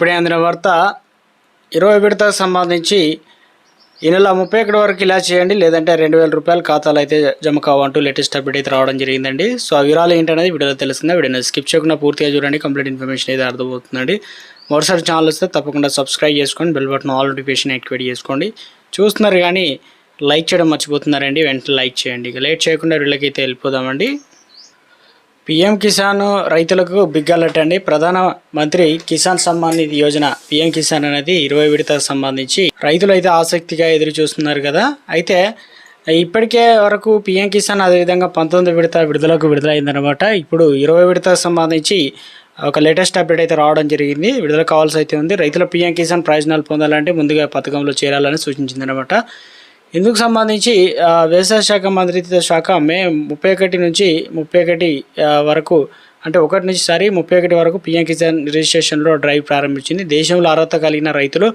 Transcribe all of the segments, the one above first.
ఇప్పుడే అందిన వార్త ఇరవై విడతకు సంబంధించి ఈ నెల ముప్పై ఒకటి వరకు ఇలా చేయండి లేదంటే రెండు వేల రూపాయలు ఖాతాలు అయితే జమ కావంటూ లేటెస్ట్ అప్డేట్ అయితే రావడం జరిగిందండి. సో ఆ వివరాలు ఏంటనేది వీడియోలో తెలుస్తుంది. వీడియోని స్కిప్ చేయకుండా పూర్తిగా చూడండి. కంప్లీట్ ఇన్ఫర్మేషన్ అయితే అర్థమవుతుందండి. మరోసారి ఛానల్ వస్తే తప్పకుండా సబ్స్క్రైబ్ చేసుకోండి. Bell button all notification activate చేసుకోండి. చూస్తున్నారు కానీ లైక్ చేయడం మర్చిపోతున్నారండి. వెంటనే లైక్ చేయండి. ఇక లేట్ చేయకుండా వీళ్ళకైతే వెళ్ళిపోదామండి. పిఎం కిసాన్ రైతులకు బిగ్ అలర్ట్ అండి. ప్రధాన మంత్రి కిసాన్ సమ్మాన్ నిధి యోజన పిఎం కిసాన్ అనేది ఇరవై విడతకు సంబంధించి రైతులు అయితే ఆసక్తిగా ఎదురు చూస్తున్నారు కదా. అయితే ఇప్పటికే వరకు పిఎం కిసాన్ అదేవిధంగా పంతొమ్మిది విడత విడుదలకు విడుదలైందనమాట ఇప్పుడు ఇరవై విడతకు సంబంధించి ఒక లేటెస్ట్ అప్డేట్ అయితే రావడం జరిగింది. విడుదల కావాల్సి అయితే ఉంది. రైతుల పిఎం కిసాన్ ప్రయోజనాలు పొందాలంటే ముందుగా పథకంలో చేరాలని సూచించిందనమాట ఇందుకు సంబంధించి వ్యవసాయ శాఖ మంత్రిత్వ శాఖ మే ముప్పై ఒకటి నుంచి ముప్పై ఒకటి వరకు అంటే ఒకటి నుంచి సారి ముప్పై ఒకటి వరకు పిఎం కిసాన్ రిజిస్ట్రేషన్లో డ్రైవ్ ప్రారంభించింది. దేశంలో అర్హత కలిగిన రైతులు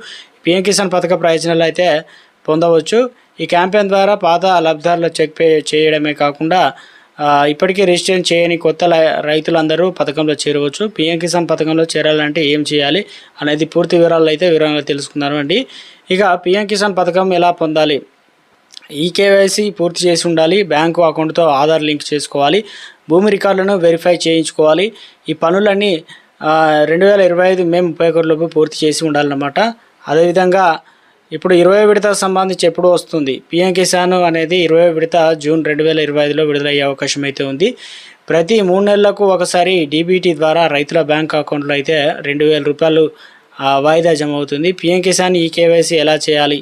పిఎం కిసాన్ పథక ప్రయోజనాలు అయితే పొందవచ్చు. ఈ క్యాంపెయిన్ ద్వారా పాత లబ్ధారులు చెక్ పే చేయడమే కాకుండా ఇప్పటికే రిజిస్ట్రేషన్ చేయని కొత్త లై- రైతులందరూ పథకంలో చేరవచ్చు. పిఎం కిసాన్ పథకంలో చేరాలంటే ఏం చేయాలి అనేది పూర్తి వివరాలు అయితే వివరంగా తెలుసుకున్నారు అండి ఇక పిఎం కిసాన్ పథకం ఎలా పొందాలి? ఈ కేవైసీ పూర్తి చేసి ఉండాలి. బ్యాంకు అకౌంట్తో ఆధార్ లింక్ చేసుకోవాలి. భూమి రికార్డులను వెరిఫై చేయించుకోవాలి. ఈ పనులన్నీ రెండు వేల ఇరవై ఐదు మే ముప్పై ఒకటిలోపు పూర్తి చేసి ఉండాలన్నమాట. అదేవిధంగా ఇప్పుడు ఇరవై విడత సంబంధించి ఎప్పుడు వస్తుంది. పిఎం కిసాన్ అనేది ఇరవై విడత జూన్ రెండు వేల ఇరవై ఐదులో విడుదలయ్యే అవకాశం అయితే ఉంది. ప్రతి మూడు నెలలకు ఒకసారి డీబీటీ ద్వారా రైతుల బ్యాంక్ అకౌంట్లో అయితే రెండు వేల రూపాయలు వాయిదా జమ అవుతుంది. పిఎం కిసాన్ ఈ కేవైసీ ఎలా చేయాలి?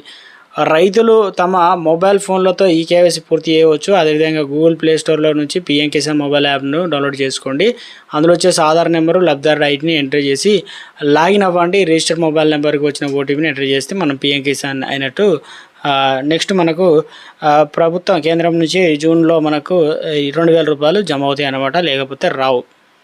రైతులు తమ మొబైల్ ఫోన్లతో ఈ కేవైసీ పూర్తి చేయవచ్చు. అదేవిధంగా గూగుల్ ప్లే స్టోర్లో నుంచి పిఎం కిసాన్ మొబైల్ యాప్ను డౌన్లోడ్ చేసుకోండి. అందులో వచ్చేసి ఆధార్ నెంబరు లబ్ధార్ ఐడిని ఎంటర్ చేసి లాగిన్ అవ్వండి. రిజిస్టర్డ్ మొబైల్ నెంబర్కి వచ్చిన ఓటీపీని ఎంటర్ చేస్తే మనం పిఎం కిసాన్ అయినట్టు నెక్స్ట్ మనకు ప్రభుత్వం కేంద్రం నుంచి జూన్లో మనకు రెండు వేల రూపాయలు జమ అవుతాయి అన్నమాట. లేకపోతే రావు.